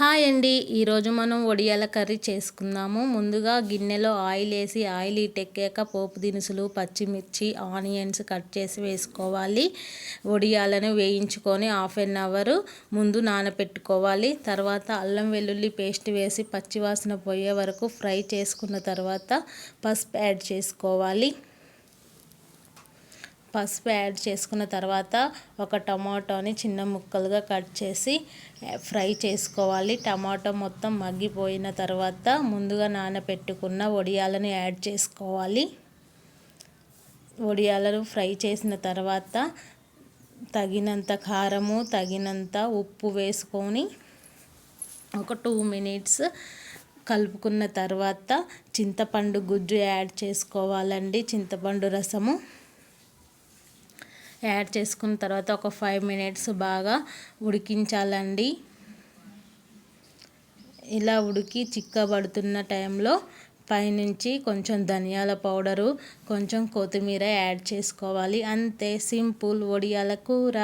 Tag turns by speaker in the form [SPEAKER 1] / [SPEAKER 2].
[SPEAKER 1] Hi అండి. ఈరోజు మనం వడియాల కర్రీ చేసుకుందాము. ముందుగా గిన్నెలో ఆయిల్ వేసి ఆయిల్ ఇటెక్కాక పోపు దినుసులు పచ్చిమిర్చి ఆనియన్స్ కట్ చేసి వేసుకోవాలి. వడియాలను వేయించుకొని హాఫ్ అన్ అవర్ ముందు నానబెట్టుకోవాలి తర్వాత అల్లం వెల్లుల్లి పేస్ట్ వేసి పచ్చివాసన పోయే వరకు ఫ్రై చేసుకున్న తర్వాత పసుపు యాడ్ చేసుకోవాలి. పసుపు యాడ్ చేసుకున్న తర్వాత ఒక టమాటోని చిన్న ముక్కలుగా కట్ చేసి ఫ్రై చేసుకోవాలి. టమాటో మొత్తం మగ్గిపోయిన తర్వాత ముందుగా నానబెట్టుకున్న వడియాలను యాడ్ చేసుకోవాలి. వడియాలను ఫ్రై చేసిన తర్వాత తగినంత కారము తగినంత ఉప్పు వేసుకొని ఒక టూ మినిట్స్ కలుపుకున్న తర్వాత చింతపండు గుజ్జు యాడ్ చేసుకోవాలండి. చింతపండు రసము యాడ్ చేసుకున్న తర్వాత ఒక ఫైవ్ మినిట్స్ బాగా ఉడికించాలండి. ఇలా ఉడికి చిక్కబడుతున్న టైంలో పైనుంచి కొంచెం ధనియాల పౌడరు కొంచెం కొత్తిమీర యాడ్ చేసుకోవాలి. అంతే సింపుల్ వడియాల కూర.